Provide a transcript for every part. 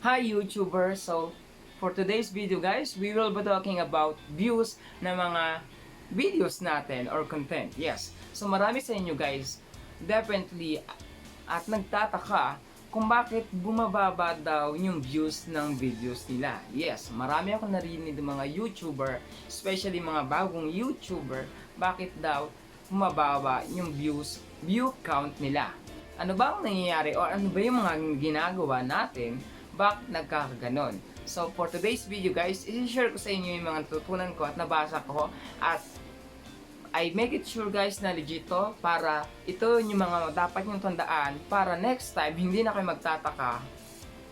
Hi YouTuber! So, for today's video guys, we will be talking about views ng mga videos natin or content. Yes. So, marami sa inyo guys, definitely, at nagtataka kung bakit bumababa daw yung views ng videos nila. Yes, marami ako narinig ng mga YouTuber, especially mga bagong YouTuber, bakit daw bumababa yung views, view count nila. Ano ba ang nangyayari or ano ba yung mga ginagawa natin bakit nagkakaganon? So for today's video guys, i-share ko sa inyo yung mga natutunan ko at nabasa ko at I make it sure guys na legit to para ito yung mga dapat yung tandaan para next time hindi na kayo magtataka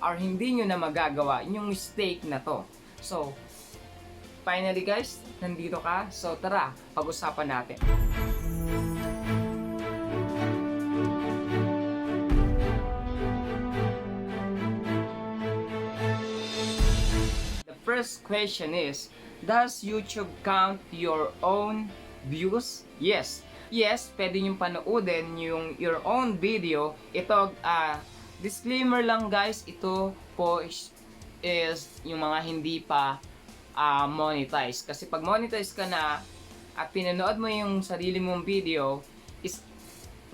or hindi nyo na magagawa yung mistake na to. So, finally guys, nandito ka. So tara, pag-usapan natin. First question is, does YouTube count your own views? Yes. Yes, pwede nyo panoodin yung your own video. Ito, ah, disclaimer lang guys, ito po is, is yung mga hindi pa ah, monetize. Kasi pag monetize ka na at pinanood mo yung sarili mong video, is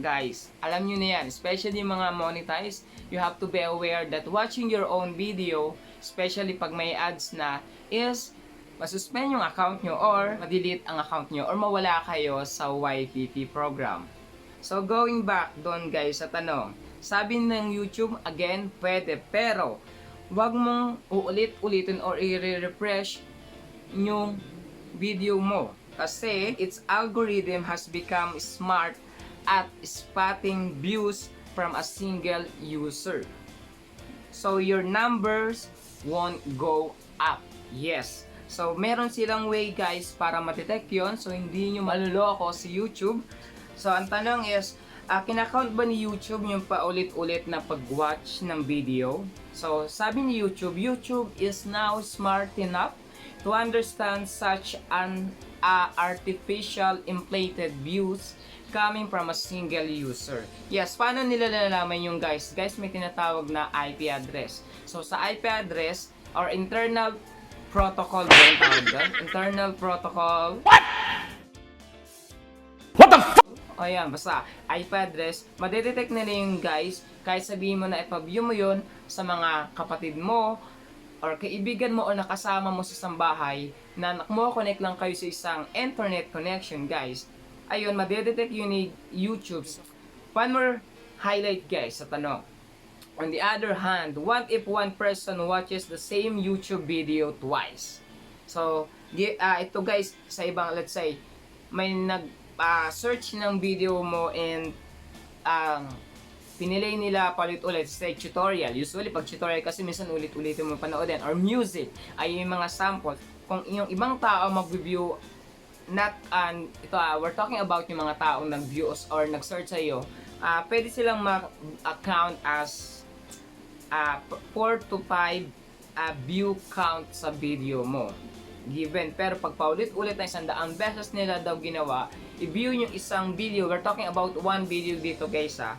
guys, alam nyo na yan, especially yung mga monetize, you have to be aware that watching your own video, especially pag may ads na, is masuspend yung account nyo or madelete ang account nyo or mawala kayo sa YPP program. So going back doon guys sa tanong, sabi ng YouTube, again, pwede, pero wag mong uulit-ulitin or i-refresh yung video mo. Kasi its algorithm has become smart at spotting views from a single user. So your numbers won't go up. Yes. So meron silang way guys para ma-detect yun. So hindi nyo maluloko si YouTube. So ang tanong is, uh, kinakount ba ni YouTube yung paulit-ulit na pag-watch ng video? So sabi ni YouTube, YouTube is now smart enough to understand such an uh, artificial inflated views coming from a single user. Yes, paano nila nalalaman yung guys? Guys, may tinatawag na IP address. So, sa IP address, or internal protocol ba yung tawag doon? Internal protocol. O yan, basta IP address, madedetect nila yung guys, kahit sabihin mo na ipaview mo yun sa mga kapatid mo, or kaibigan mo o nakasama mo sa isang bahay na mo-connect lang kayo sa isang internet connection guys ayun madedetect yun ni YouTube one more highlight guys sa tanong on the other hand what if one person watches the same YouTube video twice so ah, ito guys sa ibang let's say may nag ah, search ng video mo and ang pinili nila palit-ulit sa tutorial. Usually, pag tutorial kasi minsan ulit-ulitin mo panoodin. Or music, ay yung mga sample. Kung yung ibang tao mag-review, not, um, ito ah, we're talking about yung mga taong nag-views or nag-search sa iyo, ah pwede silang ma-account as ah 4 to 5 ah, view count sa video mo given. Pero pag paulit-ulit na isang daang beses nila daw ginawa, i-view yung isang video, we're talking about one video dito guys ha,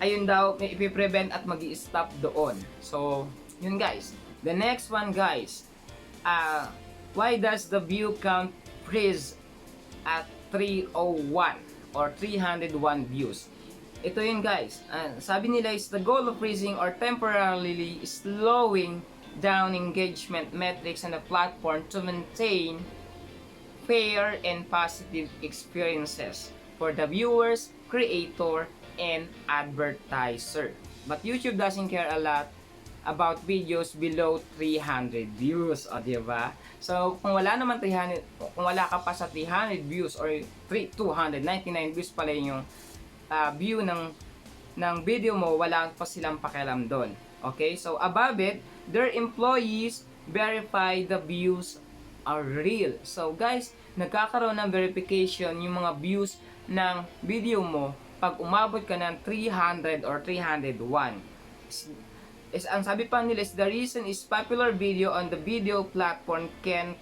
ayun daw, ipiprevent at mag stop doon. So, yun guys. The next one guys, uh, why does the view count freeze at 301 or 301 views? Ito yun guys. Uh, sabi nila is the goal of freezing or temporarily slowing down engagement metrics on the platform to maintain fair and positive experiences for the viewers, creator, and advertiser. But YouTube doesn't care a lot about videos below 300 views, o di ba? So, kung wala naman 300, kung wala ka pa sa 300 views or 3, 299 views pala yung ah, view ng ng video mo, wala pa silang pakialam doon. Okay? So, above it, their employees verify the views are real. So, guys, nagkakaroon ng verification yung mga views ng video mo pag umabot ka ng 300 or 301. Is, ang sabi pa nila is the reason is popular video on the video platform can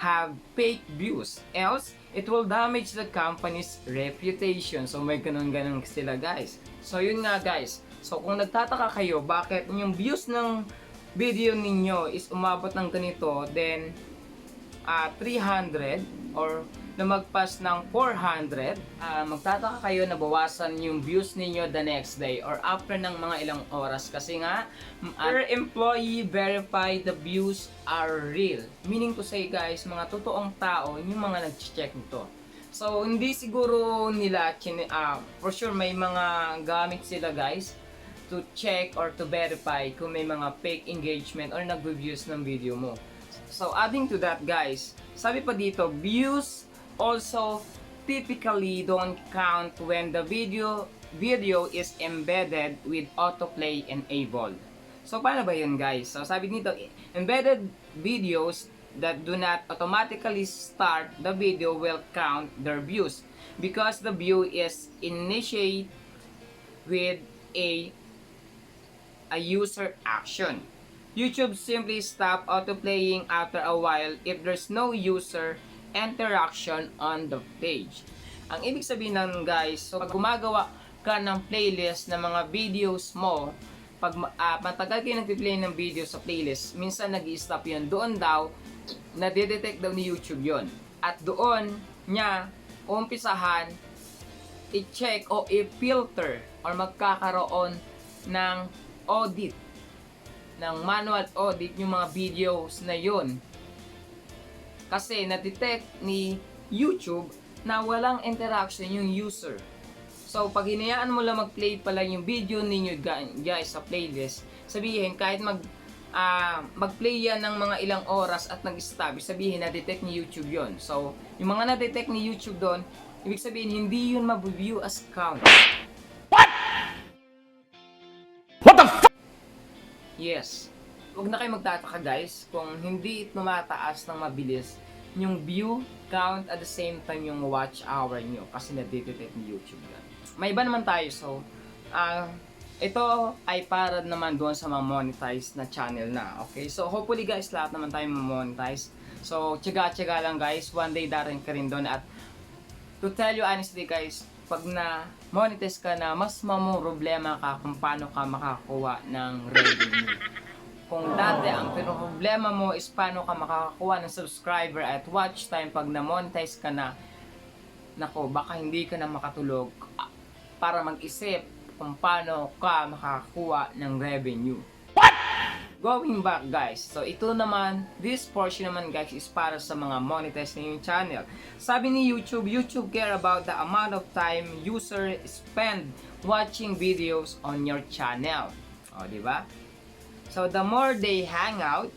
have fake views. Else, it will damage the company's reputation. So, may ganun-ganun sila, guys. So, yun nga, guys. So, kung nagtataka kayo, bakit yung views ng video ninyo is umabot ng ganito, then ah 300 or lumagpas ng 400, ah, magtataka kayo na bawasan yung views ninyo the next day or after ng mga ilang oras kasi nga m- per employee verify the views are real. Meaning to say guys, mga totoong tao yung mga nag-check nito. So hindi siguro nila ah, for sure may mga gamit sila guys to check or to verify kung may mga fake engagement or nag-views ng video mo. So adding to that guys, sabi pa dito, views also typically don't count when the video video is embedded with autoplay enabled. So paano ba yun guys? So sabi dito, embedded videos that do not automatically start the video will count their views because the view is initiated with a a user action. YouTube simply stop autoplaying after a while if there's no user interaction on the page. Ang ibig sabihin nun guys, so pag gumagawa ka ng playlist ng mga videos mo, pag uh, matagal kayo nagpi-play ng video sa playlist, minsan nag stop yun. Doon daw, nadidetect daw ni YouTube yon At doon niya umpisahan i-check o i-filter or magkakaroon ng audit ng manual audit yung mga videos na yon kasi na-detect ni YouTube na walang interaction yung user. So, pag hinayaan mo lang mag-play pala yung video ninyo guys sa playlist, sabihin kahit mag ah, mag-play yan ng mga ilang oras at nag-stop, sabihin na-detect ni YouTube yon. So, yung mga na-detect ni YouTube doon, ibig sabihin hindi yun mabview as count. Yes. Huwag na kayo magtataka guys kung hindi tumataas ng mabilis yung view count at the same time yung watch hour nyo kasi nadidetect ni YouTube yan. May iba naman tayo so ah ito ay para naman doon sa mga monetized na channel na. Okay? So hopefully guys lahat naman tayo monetize. So tiyaga-tiyaga lang guys. One day darin ka rin doon at to tell you honestly guys, pag na monetize ka na, mas problema ka kung paano ka makakuha ng revenue. Kung dati ang problema mo is paano ka makakakuha ng subscriber at watch time pag na-monetize ka na, nako, baka hindi ka na makatulog ah, para mag-isip kung paano ka makakakuha ng revenue. Going back guys, so ito naman, this portion naman guys is para sa mga monetize na yung channel. Sabi ni YouTube, YouTube care about the amount of time user spend watching videos on your channel. O, di ba? So the more they hang out,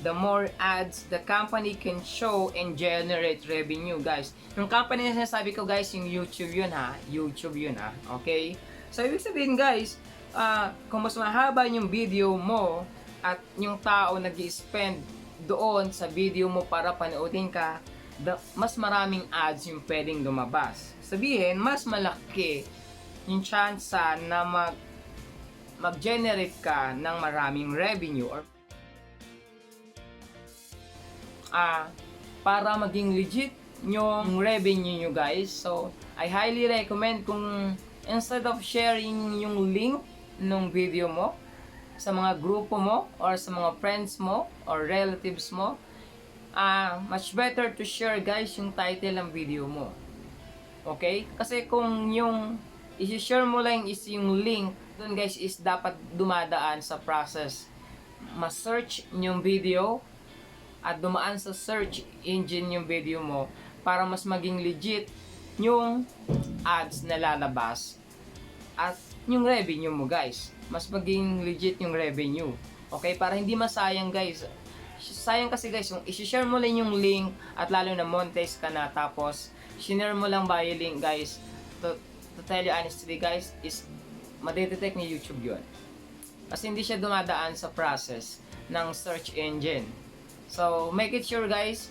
the more ads the company can show and generate revenue, guys. Yung company na sinasabi ko, guys, yung YouTube yun ha. YouTube yun ha. Okay? So, ibig sabihin, guys, ah, kung mas mahaba yung video mo at yung tao nag spend doon sa video mo para panoodin ka, the, mas maraming ads yung pwedeng lumabas. Sabihin, mas malaki yung chance na mag mag-generate ka ng maraming revenue or ah para maging legit yung revenue nyo guys. So, I highly recommend kung instead of sharing yung link ng video mo sa mga grupo mo or sa mga friends mo or relatives mo, ah much better to share guys yung title ng video mo. Okay? Kasi kung yung i-share mo lang is yung link, doon guys is dapat dumadaan sa process. Ma-search yung video at dumaan sa search engine yung video mo para mas maging legit yung ads na lalabas at yung revenue mo guys. Mas maging legit yung revenue. Okay? Para hindi masayang guys. Sayang kasi guys, yung i-share mo lang yung link at lalo na monetize ka na tapos shinare mo lang by link guys to, to tell you honestly guys is madetect ni YouTube yun. Kasi hindi siya dumadaan sa process ng search engine. So, make it sure guys,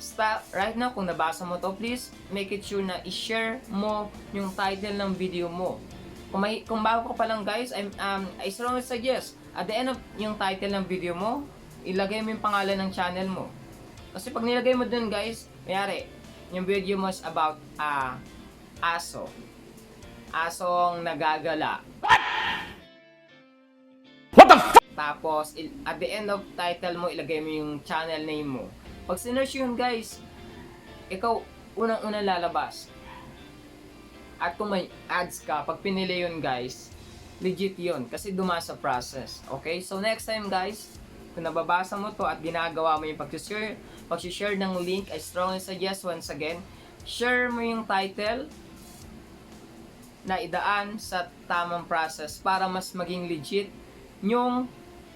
stop right now kung nabasa mo to, please make it sure na i-share mo yung title ng video mo. Kung, may, kung bago ka pa lang guys, I'm, um, I strongly suggest, at the end of yung title ng video mo, ilagay mo yung pangalan ng channel mo. Kasi pag nilagay mo dun guys, mayari, yung video mo is about ah aso. Asong nagagala. Tapos, il- at the end of title mo, ilagay mo yung channel name mo. Pag sinerch yun guys, ikaw unang-una lalabas. At kung may ads ka, pag pinili yun guys, legit yun. Kasi duma sa process. Okay? So next time guys, kung nababasa mo to at ginagawa mo yung pag-share, pag-share ng link, I strongly suggest once again, share mo yung title na idaan sa tamang process para mas maging legit yung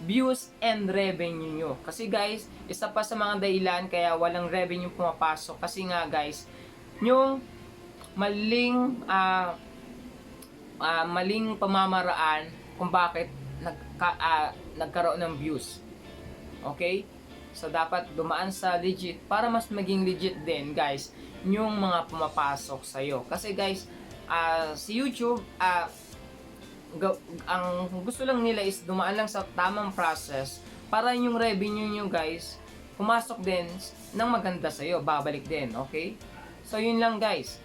views and revenue nyo. Kasi guys, isa pa sa mga dahilan kaya walang revenue pumapasok kasi nga guys, yung maling ah, ah, maling pamamaraan kung bakit nagka, ah, nagkaroon ng views. Okay? So dapat dumaan sa legit para mas maging legit din guys yung mga pumapasok sa Kasi guys, ah, si YouTube ga- ang gusto lang nila is dumaan lang sa tamang process para yung revenue nyo guys pumasok din ng maganda sa'yo, babalik din, okay? So yun lang guys.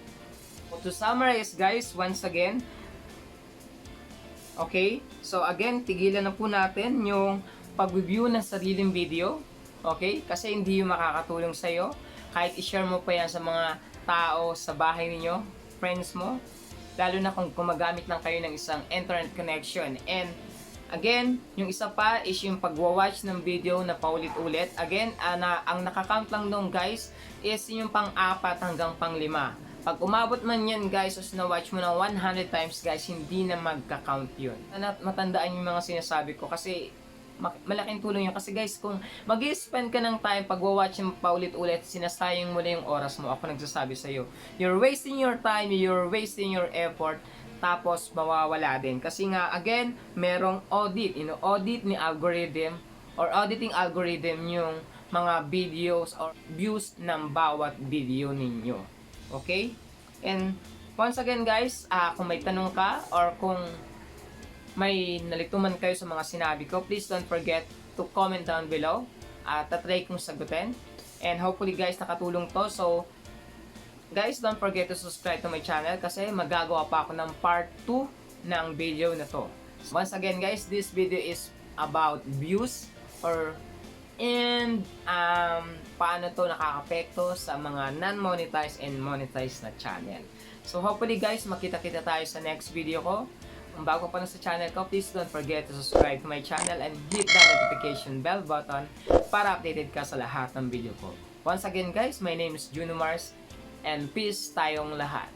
To summarize guys, once again, okay? So again, tigilan na po natin yung pag-review ng sariling video, okay? Kasi hindi yung makakatulong sa'yo. Kahit i-share mo pa yan sa mga tao sa bahay ninyo, friends mo, lalo na kung gumagamit lang kayo ng isang internet connection. And again, yung isa pa is yung pagwa-watch ng video na paulit-ulit. Again, ah, na, ang nakakount lang nung guys is yung pang-apat hanggang pang-lima. Pag umabot man yan guys, o na-watch mo na 100 times guys, hindi na magka-count yun. Matandaan yung mga sinasabi ko kasi malaking tulong yun. Kasi guys, kung mag spend ka ng time pag watch mo paulit-ulit, sinasayang mo na yung oras mo. Ako nagsasabi sa'yo. You're wasting your time, you're wasting your effort, tapos mawawala din. Kasi nga, again, merong audit. Ino-audit ni algorithm or auditing algorithm yung mga videos or views ng bawat video ninyo. Okay? And once again guys, ah, kung may tanong ka or kung may nalito man kayo sa mga sinabi ko, please don't forget to comment down below. At tatry kong sagutin. And hopefully guys, nakatulong to. So, guys, don't forget to subscribe to my channel kasi magagawa pa ako ng part 2 ng video na to. Once again guys, this video is about views or and um, paano to nakakapekto sa mga non-monetized and monetized na channel. So hopefully guys, makita-kita tayo sa next video ko. Kung bago pa lang sa channel ko, please don't forget to subscribe to my channel and hit the notification bell button para updated ka sa lahat ng video ko. Once again guys, my name is Juno Mars and peace tayong lahat.